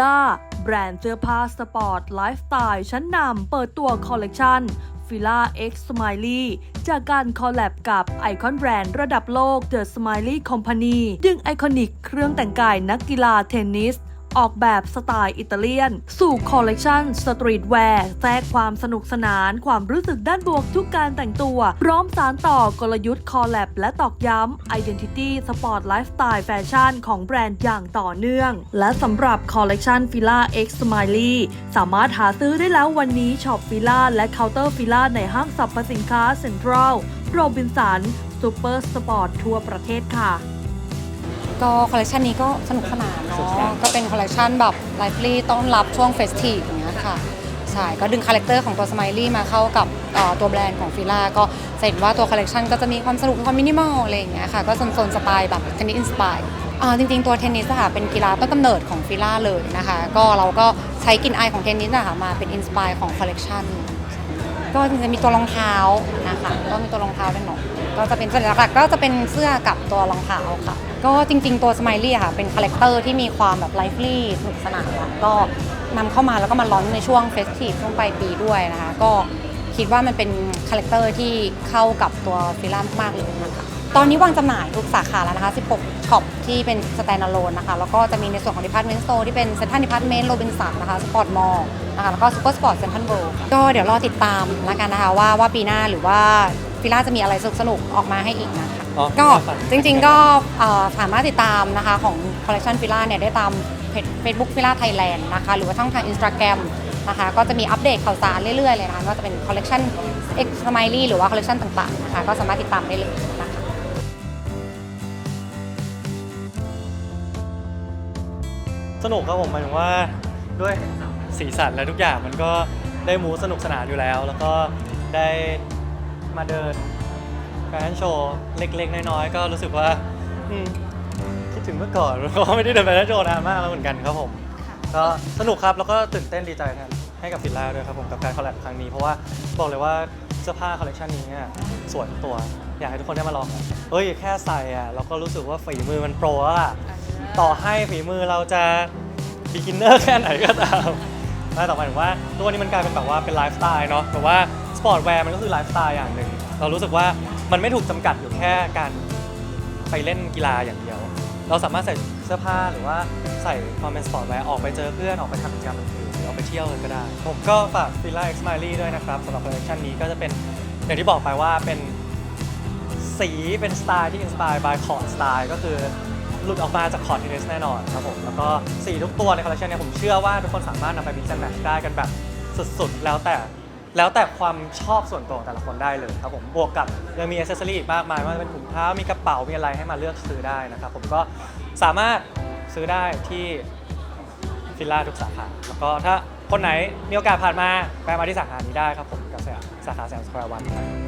ล่าแบรนด์เสื้อผ้าสปอร์ตไลฟ์สไตล์ชั้นนำเปิดตัวคอลเลกชันฟิล่า X Smiley จากการคอลแลบกับไอคอนแบรนด์ระดับโลก The Smiley Company ดึงไอคอนิกเครื่องแต่งกายนักกีฬาเทนนิส ออกแบบสไตล์อิตาเลียน สู่คอลเลกชันสตรีทแวร์แทรกความสนุกสนาน ความรู้สึกด้านบวกทุกการแต่งตัว พร้อมสารต่อกลยุทธ์คอลแลบและตอกย้ำ Identity Sport Lifestyle Fashion ของแบรนด์อย่างต่อเนื่อง และสำหรับคอลเลกชันฟิล่า X Smiley สามารถหาซื้อได้แล้ววันนี้ช็อปฟิล่าและเคาน์เตอร์ฟิล่าในห้างสรรพสินค้าเซ็นทรัลโรบินสันซูเปอร์สปอร์ตทั่วประเทศค่ะ ก็คอลเลคชันนี้ก็สนุกสนานเนาะก็เป็นคอลเลคชันแบบไลฟ์ลี่ต้อนรับช่วงเฟสทีฟอย่างเงี้ยค่ะใช่ก็ดึงคาแรคเตอร์ของตัวสไมลี่มาเข้ากับตัวแบรนด์ของฟิล่าก็จะเห็นว่าตัวคอลเลคชันก็จะมีความสนุกความมินิมอลอะไรอย่างเงี้ยค่ะก็โซนๆสไตล์แบบเทนนิสอินสปายอ่าจริงๆตัวเทนนิสอะค่ะเป็นกีฬาต้นกำเนิดของฟิล่าเลยนะคะ ก็เราก็ใช้กลินอายของเทนนิสอะคะมาเป็นอินสปายของคอลเลคชันก็จะมีตัวรองเท้านะคะก็มีตัวรองเท้าด้วยเนาะ ก็จะเป็นส่วนหลักๆก็จะเป็นเสื้อกับตัวรองเท้าค่ะ ก็จริง ๆ ตัวสไมลี่ค่ะ เป็นคาแรคเตอร์ที่มีความแบบไลฟ์ลี่สนุกสนานอะก็นำเข้ามาแล้วก็มาล้อนในช่วงเฟสทีฟช่วงปลายปีด้วยนะคะ ก็คิดว่ามันเป็นคาแรคเตอร์ที่เข้ากับตัวฟิล่ามากเลยนะคะตอนนี้วางจำหน่ายทุกสาขาแล้วนะคะ 16 ช็อปที่เป็นสแตนด์อะโลนนะคะ แล้วก็จะมีในส่วนของ Department Store ที่เป็นเซ็นทรัลดีพาร์ตเมนต์โรบินสันนะคะ สปอร์ตมอลล์นะคะ แล้วก็ซูเปอร์สปอร์ตเซ็นทรัลเวิลด์ก็เดี๋ยวรอติดตามแล้วกันนะคะว่าว่าปีหน้าหรือว่า ฟิล่าจะมีอะไรสนุกๆออกมาให้อีกนะคะอ๋อก็ครับจริงๆก็เอ่อสามารถติดตามนะคะของคอลเล t ชันฟิล่าเนี่ยได้ตามเฟซบุ๊กฟิล่าไทยแลนด์นะคะหรือว่าช่องทางอินสตาแกรมนะคะก็จะมีอัปเดตข่าวสารเรื่อยๆเลยนะคะไม่ว่าจะเป็นคอลเล t ชันเอ็กซ์สมลี่หรือว่าคอลเล t ชันต่างๆนะคะก็สามารถติดตามได้เลยนะคะสนุกครับผมหมายถึงว่าด้วยสีสันและทุกอย่างมันก็ได้มูสนุกสนานอยู่แล้ว แล้วก็ได้ มาเดินแฟชั่นโชว์เล็ก ๆ น้อยๆ ก็รู้สึกว่าอืมคิดถึงเมื่อก่อนเพราะว่าไม่ได้เดินแฟชั่นโชว์นานมากแล้วเหมือนกันครับผม ก็สนุกครับ แล้วก็ตื่นเต้นดีใจแทนให้กับฟิลล่าด้วยครับผมกับการคอลแลบครั้งนี้ เพราะว่าบอกเลยว่าเสื้อผ้าคอลเลคชันนี้เนี่ยสวยทุกตัว อยากให้ทุกคนได้มาลองกันเฮ้ยแค่ใส่อะเราก็รู้สึกว่าฝีมือมันโปรแล้วล่ะต่อให้ฝีมือเราจะ beginner แค่ไหนก็ตาม แต่ต่อมายถึงว่าตัวนี้มันกลายเป็นแบบว่าเป็นไลฟ์สไตล์เนาะแต่ว่าสปอร์ตแวร์มันก็คือไลฟ์สไตล์อย่างหนึ่งเรารู้สึกว่ามันไม่ถูกจำกัดอยู่แค่การไปเล่นกีฬาอย่างเดียว เราสามารถใส่เสื้อผ้าหรือว่าใส่ความเป็นสปอร์ตแวร์ออกไปเจอเพื่อนออกไปทำกิจกรรมอื่นๆหรือออกไปเที่ยวเลยก็ได้ ผมก็ฝาก f i l a X Smiley ด้วยนะครับสำหรับคอลเลคชันนี้ก็จะเป็นอย่างที่บอกไปว่าเป็นสีเป็นสไตล์ที่อินสปายบายคอร์ดสไตล์ก็คือ หลุดออกมาจากคอร์ดเทนนิสแน่นอนครับผมแล้วก็สีทุกตัวในคอลเลคชันเนี่ยผมเชื่อว่าทุกคนสามารถนำไปมิกซ์แอนด์แมทช์ได้กันแบบสุดๆ แล้วแต่แล้วแต่ความชอบส่วนตัวของแต่ละคนได้เลยครับผมบวกกับยังมีอ c เซสซอรี่อีกมากมาย ว่าเป็นถุงเท้ามีกระเป๋ามีอะไรให้มาเลือกซื้อได้นะครับผมก็สามารถซื้อได้ที่ฟิลล่าทุกสาขาแล้วก็ถ้าคนไหนมีโอกาสผ่านมาแวะมาที่สาขานี้ได้ครับผมกับสาขาแซมสแควร์วันครับ